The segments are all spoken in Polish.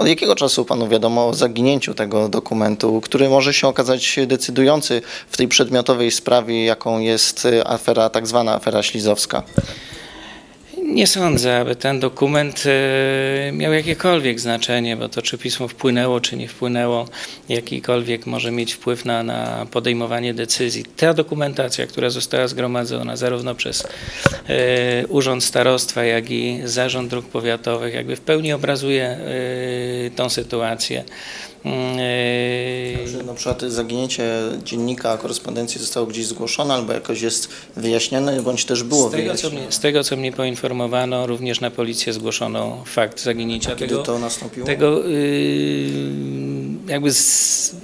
Od jakiego czasu panu wiadomo o zaginięciu tego dokumentu, który może się okazać decydujący w tej przedmiotowej sprawie, jaką jest afera, tak zwana afera ślizowska? Nie sądzę, aby ten dokument e, miał jakiekolwiek znaczenie, bo to czy pismo wpłynęło, czy nie wpłynęło, jakikolwiek może mieć wpływ na, na podejmowanie decyzji. Ta dokumentacja, która została zgromadzona zarówno przez e, Urząd Starostwa, jak i Zarząd Dróg Powiatowych, jakby w pełni obrazuje e, tą sytuację. Przykład zaginięcie dziennika korespondencji zostało gdzieś zgłoszone albo jakoś jest wyjaśnione, bądź też było Z tego, co wyjaśnione? mnie, z tego, co mnie poinformowano, również na policję zgłoszono fakt zaginięcia Kiedy tego. to nastąpiło? tego yy, jakby s-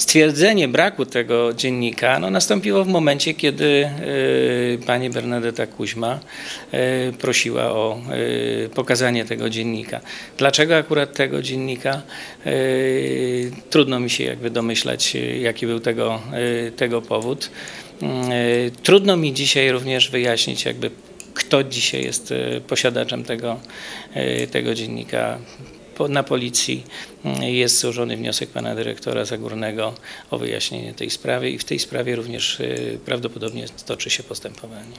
stwierdzenie braku tego dziennika no, nastąpiło w momencie, kiedy yy, pani Bernadetta Kuźma yy, prosiła o yy, pokazanie tego dziennika. Dlaczego akurat tego dziennika? Yy, trudno mi się jakby domyślać, yy, jaki był tego, yy, tego powód. Trudno mi dzisiaj również wyjaśnić jakby kto dzisiaj jest posiadaczem tego, tego dziennika. Na policji mm, jest złożony wniosek pana dyrektora Zagórnego o wyjaśnienie tej sprawy i w tej sprawie również e, prawdopodobnie toczy się postępowanie.